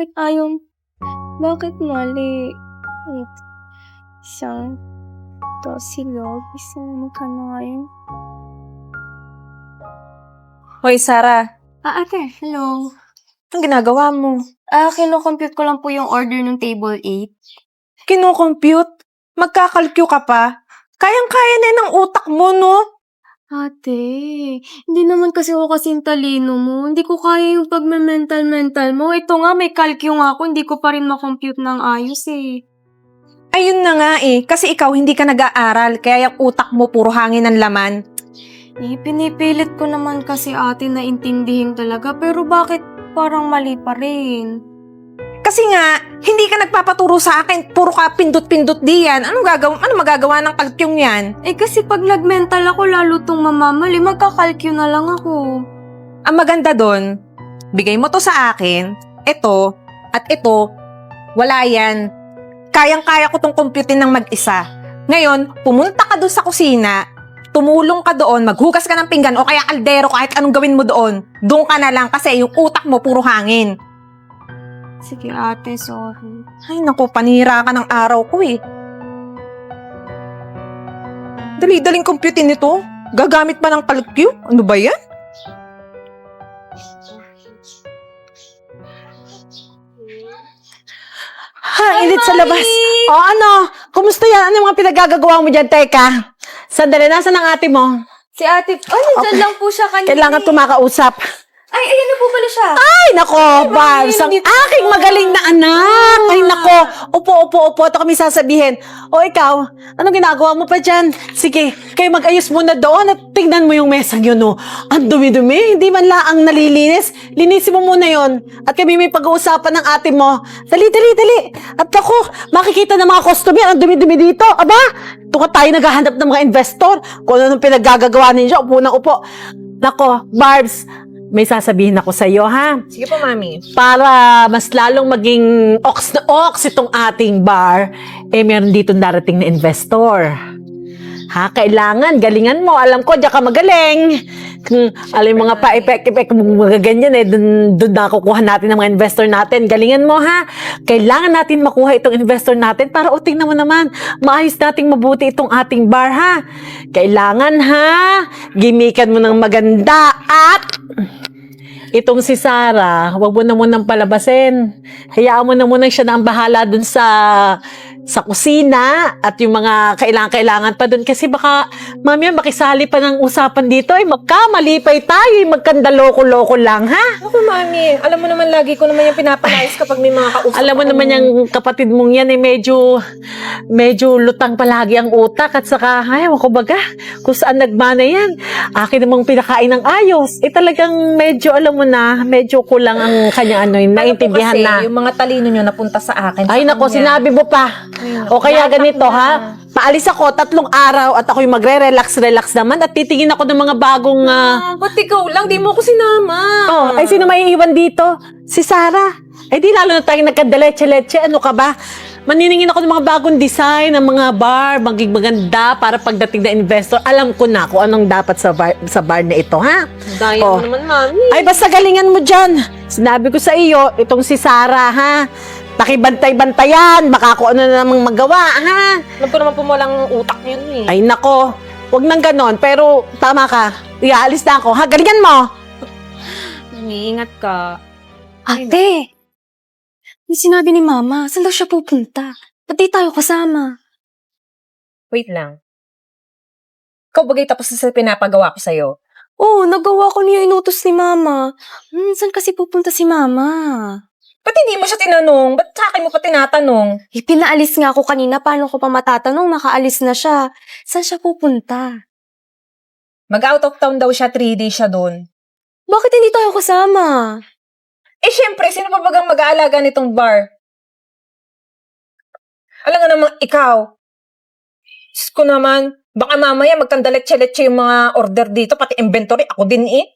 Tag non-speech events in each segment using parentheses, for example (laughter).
Bakit ayaw? Bakit mali? Wait. Isang. To sila. Isa naman ka na ngayon. Hoy, Sarah. Ah, ate. Hello. Anong ginagawa mo? Ah, kino-compute ko lang po yung order ng table 8. Kino-compute? Magkakalkyo ka pa? Kayang-kaya na ng utak mo, no? Ate, hindi naman kasi ako kasing talino mo. Hindi ko kaya yung pagme-mental-mental mo. Ito nga, may calcio nga ako. Hindi ko pa rin makompute ng ayos eh. Ayun na nga eh. Kasi ikaw hindi ka nag-aaral, kaya yung utak mo puro hangin ng laman. Eh, pinipilit ko naman kasi ate na intindihin talaga. Pero bakit parang mali pa rin? Kasi nga, hindi ka nagpapaturo sa akin, puro ka pindot-pindot diyan. Anong gagawa, ano magagawa ng kalkyong yan? Eh kasi pag nag-mental ako, lalo tong mamamali. Magkakalkyo na lang ako. Ang maganda doon, bigay mo to sa akin, ito, at ito, wala yan. Kayang-kaya ko tong computin ng mag-isa. Ngayon, pumunta ka doon sa kusina, tumulong ka doon, maghugas ka ng pinggan o kaya kaldero, kahit anong gawin mo doon. Doon ka na lang kasi yung utak mo puro hangin. Sige ate, sorry. Ay, naku, panira ka ng araw ko eh. Dali-daling computin nito. Gagamit pa ng kalkyo? Ano ba yan? Ha, init sa labas. O ano? Kumusta yan? Ano yung mga pinagagagawa mo dyan? Teka. Sandali, nasa ng ate mo? Si ate, ay, nandyan lang po siya kanina. Kailangan eh. tumakausap. Ay, ayan na po pala siya. Ay, nako, Barbs. Ang aking magaling na anak. Ay, nako. Upo, upo, upo. Ito kami sasabihin. O ikaw, anong ginagawa mo pa dyan? Sige, kayo mag-ayos muna doon at tingnan mo yung mesang yun, no. Ang dumi-dumi. Hindi man laang nalilinis. Linisin mo muna yon At kami may pag-uusapan ng ate mo. Dali, dali, dali. At ako, makikita ng mga customer ang dumi-dumi dito. Aba, doon ka tayo naghahanap ng mga investor. Kung ano nung pinaggagawa ninyo, upo na upo. Nako, Barbs, may sasabihin ako sa iyo, ha? Sige po, mami. Para mas lalong maging ox na ox itong ating bar, eh meron dito darating na investor. Ha, kailangan, galingan mo. Alam ko, diyan ka magaling. Hmm, alam mo mga pa-epek-epek mga ganyan eh. Doon, doon nakukuha natin ng mga investor natin. Galingan mo ha. Kailangan natin makuha itong investor natin para o tingnan mo naman, maayos nating mabuti itong ating bar ha. Kailangan ha, gimikan mo ng maganda at Itong si Sarah, wag mo na munang palabasin. Hayaan mo na muna siya na ang bahala dun sa sa kusina at yung mga kailangan-kailangan pa dun kasi baka mamaya makisali pa ng usapan dito ay magkamalipay tayo ay magkandaloko-loko lang ha Ako, mami. Alam mo naman, lagi ko naman yung pinapalayas kapag may mga kausap alam mo naman yung kapatid mong yan eh medyo medyo lutang palagi ang utak at saka ay ko baga kung saan nagmana yan akin namang pinakain ng ayos eh talagang medyo alam mo na medyo kulang ang kanya ano yun Ano po naintindihan kasi, na Yung mga talino nyo napunta sa akin. Ay sa nako, kanya. sinabi mo pa. O kaya ganito ha, paalis ako tatlong araw at ako'y magre-relax-relax naman at titingin ako ng mga bagong... ah, ba't ikaw lang? Di mo ko sinama. oh, ay sino may iiwan dito? Si Sarah. Ay di lalo na tayong nagkadaleche-leche. Ano ka ba? Maniningin ako ng mga bagong design ng mga bar, maging maganda para pagdating na investor. Alam ko na kung anong dapat sa bar, sa bar na ito, ha? Daya Oh. mo naman, mami. Ay, basta galingan mo dyan. Sinabi ko sa iyo, itong si Sarah, ha? Pakibantay-bantayan, baka kung ano na namang magawa, ha? Alam ko naman po walang utak yun eh. Ay, nako. Huwag nang ganon, pero tama ka. Iaalis na ako, ha? Galingan mo! Umiingat ka. Ate! May sinabi ni Mama, saan daw siya pupunta? Ba't di tayo kasama? Wait lang. Ikaw bagay tapos na sa pinapagawa ko sa'yo. Oo, nagawa ko niya inutos ni Mama. Hmm, saan kasi pupunta si Mama? Ba't hindi mo siya tinanong? Ba't sa akin mo pa tinatanong? Eh, pinaalis nga ako kanina. Paano ko pa matatanong? Nakaalis na siya. Saan siya pupunta? Mag-out of town daw siya, 3 days siya doon. Bakit hindi tayo kasama? Eh, syempre, sino pa bagang mag-aalaga nitong bar? Alam nga naman, ikaw. Diyos ko naman, baka mamaya magkandaletche-letse yung mga order dito, pati inventory, ako din eh.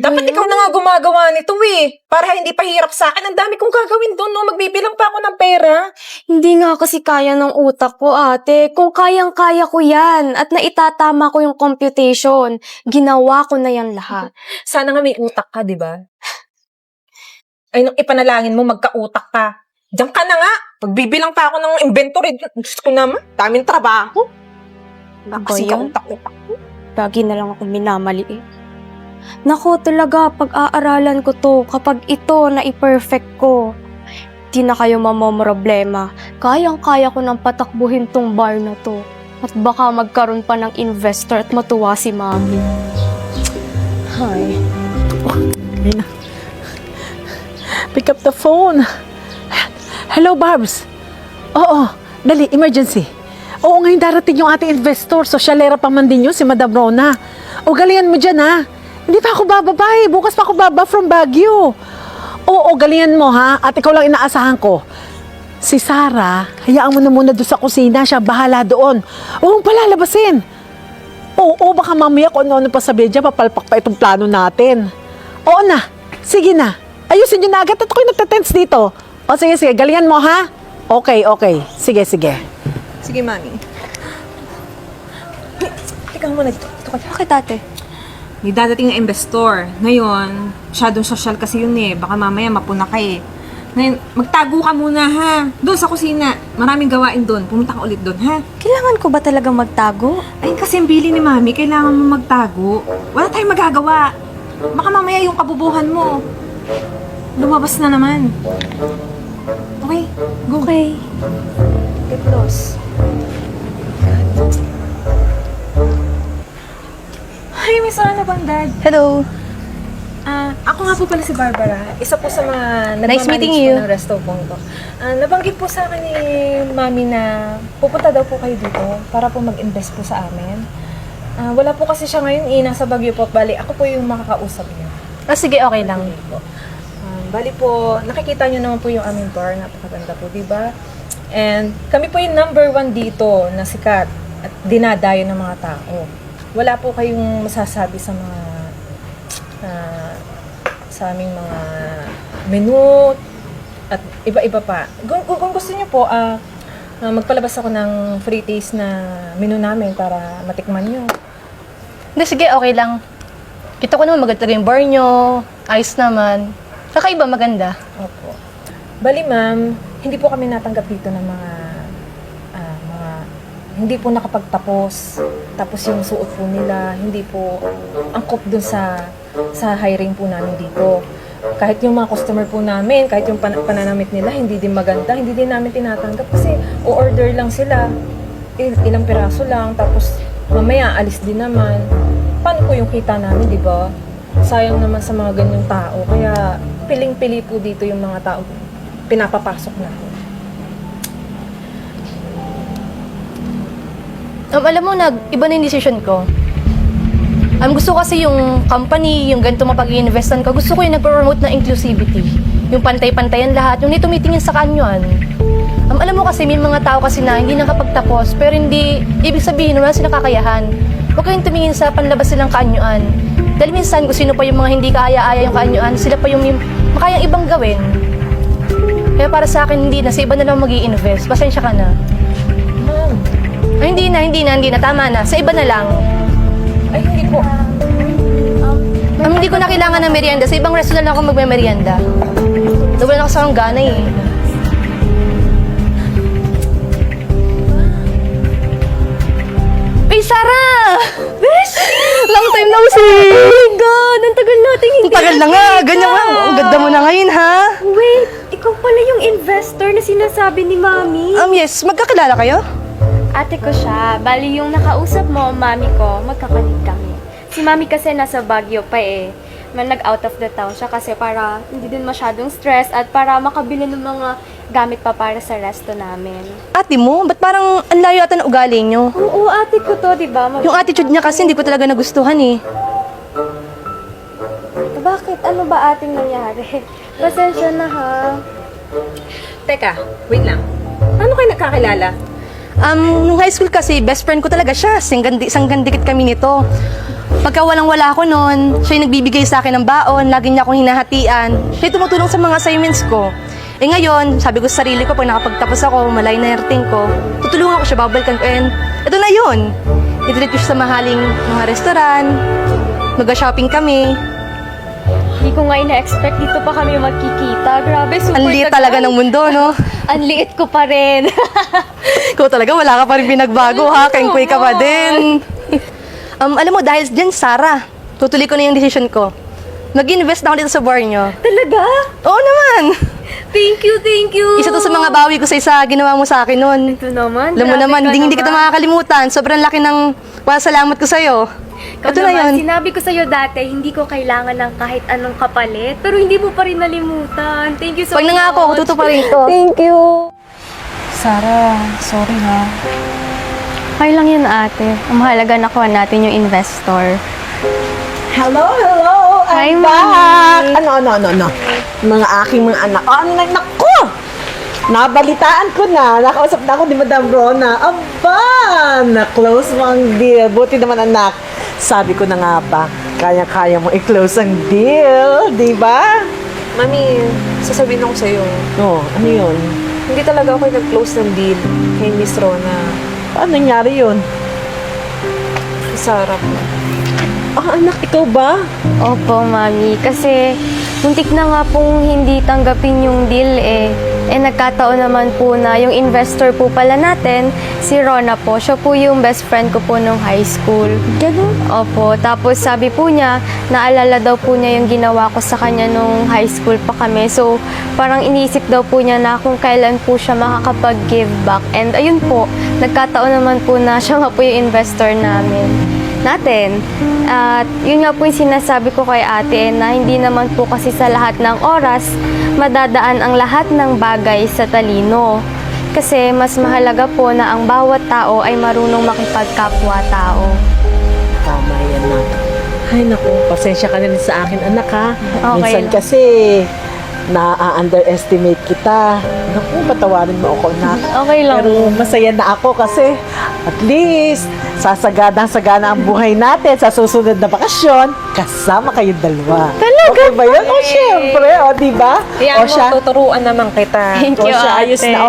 Dapat ikaw na nga gumagawa nito eh. Para hindi pa hirap sa akin. Ang dami kong gagawin doon, no? Magbibilang pa ako ng pera. Hindi nga kasi kaya ng utak ko, ate. Kung kayang-kaya ko yan at naitatama ko yung computation, ginawa ko na yan lahat. (laughs) Sana nga may utak ka, di ba? (sighs) Ay, nung ipanalangin mo, magkautak ka. Diyan ka na nga. Pagbibilang pa ako ng inventory. Diyos ko naman, daming trabaho. Ano ba Kasi yan? kautak-utak. Lagi na lang ako minamali eh. Nako talaga, pag-aaralan ko to, kapag ito na i-perfect ko, di na kayo mamomroblema. Kayang-kaya ko nang patakbuhin tong bar na to. At baka magkaroon pa ng investor at matuwa si mami. Hay. Ayun na. Pick up the phone. Hello, Barbs. Oo, dali, emergency. Oo, ngayon darating yung ating investor. Sosyalera pa man din yun, si Madam Rona. O, galingan mo dyan, ha? Hindi pa ako bababa eh. Bukas pa ako baba from Baguio. Oo, galingan mo, ha? At ikaw lang inaasahan ko. Si Sarah, hayaan mo na muna doon sa kusina. Siya bahala doon. Huwag palalabasin. Oo, baka mamaya kung ano-ano pa sabihin dyan, papalpak pa itong plano natin. Oo na, sige na. Ayusin nyo na agad at ako'y nagtatense dito. O sige, sige, galingan mo ha? Okay, okay. Sige, sige. Sige, mami. Teka muna dito. Ito ka. Bakit ate? May dadating na investor. Ngayon, masyadong social kasi yun eh. Baka mamaya mapuna ka eh. Ngayon, magtago ka muna ha. Doon sa kusina. Maraming gawain doon. Pumunta ka ulit doon ha. Kailangan ko ba talaga magtago? Ay, kasi ang bili ni mami, kailangan mo magtago. Wala tayong magagawa. Baka mamaya yung kabubuhan mo. Lumabas na naman. Okay, go. Okay. Get lost. Hi, Miss Ana Bandad. Hello. Ah, ako nga po pala si Barbara. Isa po sa mga Nice meeting you. ng resto po ito. Ah, nabanggit po sa akin ni Mami na pupunta daw po kayo dito para po mag-invest po sa amin. Ah, wala po kasi siya ngayon, eh, nasa Baguio po. Bali, ako po yung makakausap niyo. Ah, sige, okay lang. po. Um, bali po, nakikita nyo naman po yung aming bar. Napakaganda po, di ba? And kami po yung number one dito na sikat at dinadayo ng mga tao. Wala po kayong masasabi sa mga ah, sa aming mga menu at iba-iba pa. Kung, kung, kung gusto niyo po, ah, magpalabas ako ng free taste na menu namin para matikman nyo. Hindi, sige, okay lang. Kita ko naman maganda yung bar nyo. Ayos naman. Kakaiba, maganda. Opo. Bali ma'am, hindi po kami natanggap dito ng mga hindi po nakapagtapos. Tapos yung suot po nila, hindi po angkop dun sa sa hiring po namin dito. Kahit yung mga customer po namin, kahit yung pan- pananamit nila, hindi din maganda, hindi din namin tinatanggap kasi o-order lang sila. Il- ilang piraso lang, tapos mamaya alis din naman. Paano po yung kita namin, di ba? Sayang naman sa mga ganyang tao. Kaya piling-pili po dito yung mga tao pinapapasok natin. Um, alam mo, nag, iba na yung decision ko. Um, gusto kasi yung company, yung ganito mapag-investan ko, gusto ko yung nag-promote ng inclusivity. Yung pantay-pantayan lahat, yung hindi tumitingin sa kanyuan. Um, alam mo kasi, may mga tao kasi na hindi nakapagtapos, pero hindi, ibig sabihin, wala silang kakayahan. Huwag kayong tumingin sa panlabas silang kaanyuan. Dahil minsan, kung sino pa yung mga hindi kaya-aya yung kaanyuan, sila pa yung, yung makayang ibang gawin. Kaya para sa akin, hindi na. Sa iba na lang mag invest Pasensya ka na. Ay, hindi na, hindi na, hindi na. Tama na. Sa iba na lang. ay hindi po. Um, hindi ko na kailangan ng merienda. Sa ibang restaurant lang ako magme-merienda. Nawala na ako sa akong gana eh. Ay, Sarah! Besh! Long time no see! Oh my God! Ang tagal natin hindi Ang tagal na nga, ganyan nga. Ang ganda mo na ngayon, ha? Wait, ikaw pala yung investor na sinasabi ni Mami. Um, yes, magkakilala kayo? Ate ko siya. Bali yung nakausap mo, mami ko, magkakalit kami. Si mami kasi nasa Baguio pa eh. Man nag-out of the town siya kasi para hindi din masyadong stress at para makabili ng mga gamit pa para sa resto namin. Ate mo, ba't parang ang layo ata ng ugali nyo? Oo, ate ko to, di ba? Mag- Yung attitude niya kasi hindi ko talaga nagustuhan eh. Bakit? Ano ba ating nangyari? (laughs) Pasensya na ha. Teka, wait lang. Paano kayo nagkakilala? Um, nung high school kasi, best friend ko talaga siya. Sanggandi, sanggandikit kami nito. Pagka walang-wala ako noon, siya yung nagbibigay sa akin ng baon, lagi niya akong hinahatian. Siya yung tumutulong sa mga assignments ko. Eh ngayon, sabi ko sa sarili ko, pag nakapagtapos ako, malay na yung ko, tutulungan ko siya, babalikan ko. And ito na yun. Itreat ko siya sa mahaling mga restaurant, mag-shopping kami. Hindi ko nga ina-expect dito pa kami magkikita. Grabe, super Ang liit talaga ng mundo, no? (laughs) Ang liit ko pa rin. (laughs) Ikaw talaga, wala ka pa rin pinagbago, ha? Kengkoy ka pa din. (laughs) um, alam mo, dahil dyan, Sarah, tutuloy ko na yung decision ko. Nag-invest na ako dito sa bar nyo. Talaga? Oo naman. Thank you, thank you. Isa to sa mga bawi ko sa isa ginawa mo sa akin noon. Ito naman. Alam mo grabe naman, ka hindi, hindi kita naman. makakalimutan. Sobrang laki ng wala salamat ko sa'yo. Ikaw Ito na naman, yun. Sinabi ko sa'yo dati, hindi ko kailangan ng kahit anong kapalit. Pero hindi mo pa rin nalimutan. Thank you so Pag much. nangako ako, tutuparin ko. Thank you. Sarah, sorry ha. Okay lang yun ate. Ang mahalaga nakuha natin yung investor. Hello, hello! Hi, I'm back! Mami. Ano, ano, ano, ano? Mga aking mga anak. Oh, ano, naku! Nabalitaan ko na. Nakausap na ako ni Madam Rona. Aba! Na-close mo ang deal. Buti naman anak. Sabi ko na nga ba, kaya-kaya mo i-close ang deal. Di ba? Mami, sasabihin ako sa'yo, Oo, ano yun? hindi talaga ako yung nag-close ng deal kay Miss Rona. Paano nangyari yun? Po. Ah, anak, ikaw ba? Opo, mami. Kasi muntik na nga pong hindi tanggapin yung deal eh. Eh nagkataon naman po na yung investor po pala natin, si Rona po. Siya po yung best friend ko po nung high school. Ganun? Opo. Tapos sabi po niya, naalala daw po niya yung ginawa ko sa kanya nung high school pa kami. So parang iniisip daw po niya na kung kailan po siya makakapag-give back. And ayun po, nagkataon naman po na siya nga po yung investor namin natin. At yun nga po yung sinasabi ko kay ate na hindi naman po kasi sa lahat ng oras madadaan ang lahat ng bagay sa talino. Kasi mas mahalaga po na ang bawat tao ay marunong makipagkapwa-tao. Tama yan na. Ay, naku, pasensya ka na rin sa akin, anak ha. Okay Minsan kasi, na-underestimate kita. Naku, patawarin mo ako, anak. Okay lang. Pero masaya na ako kasi at least sasagadang-sagana ang buhay natin sa susunod na bakasyon kasama kayong dalawa. Talaga? Okay ba yun? O, syempre. O, di ba? Kaya O, siya, tuturuan naman kita. Thank o, you, siya, ayos ate. na.